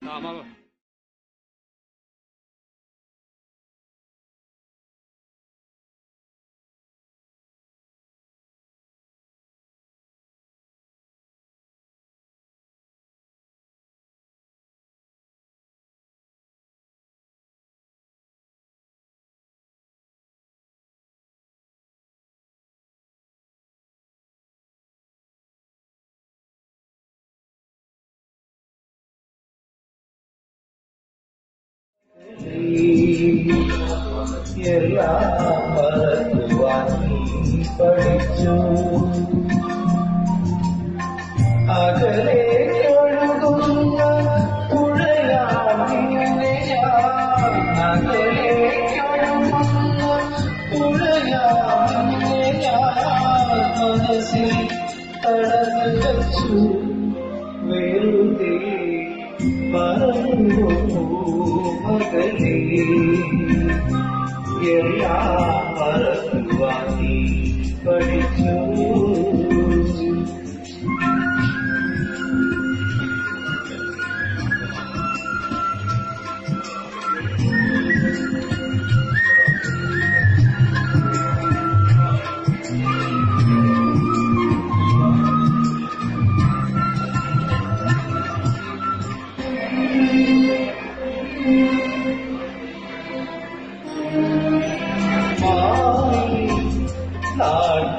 拿吧。എല്ലാം മറക്കുവാൻ നീ പഠിച്ചു. അകലെ ഒഴുകുന്ന പുഴയാമിനെ ഞാൻ അകലെ ഒഴുകുന്ന പുഴയാമിനെ ഞാൻ മനസ്സിൽ തടഞ്ഞു വച്ചു. പറഞ്ഞു മകളേ എല്ലാം മറക്കുവാൻ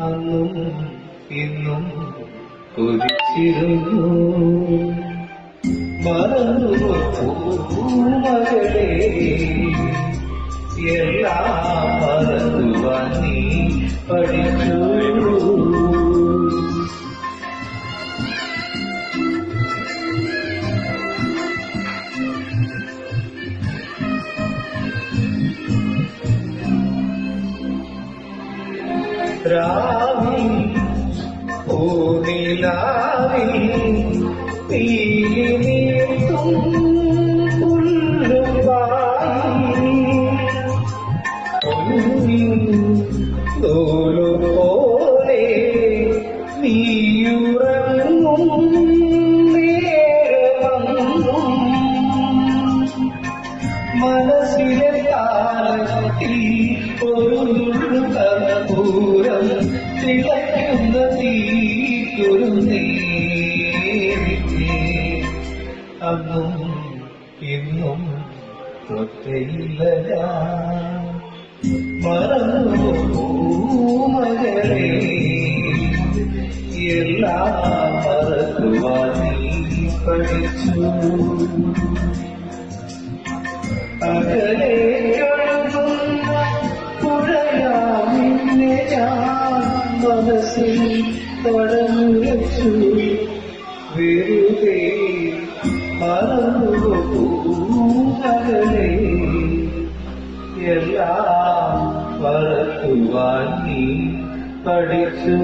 അന്നും ഇന്നും കുതിച്ചിരുന്നു. മറന്നു പൂമകളെ എല്ലാം മറന്നുവാൻ നീ പഠിച്ചു രാവിൽ ഓനിലാവിൽ തീരി നീർത്തും തോലുപോലെ നീയുറങ്ങും നേരമൊന്നും മനസ്സിലെ താളത്തിൽ ഒരു തിളയ്ക്കുന്ന തീക്കൊരു നേരിട്ടേ അന്നും ഇന്നും ഞാൻ മറന്നു മകളെ എല്ലാം മറക്കുവാൻ പഠിച്ചു. അകലെ മനസ്സിൽ വെച്ചു വെറുതെ മറന്നുപോകലെ എല്ലാം പറത്തുവാൻ നീ പഠിച്ചു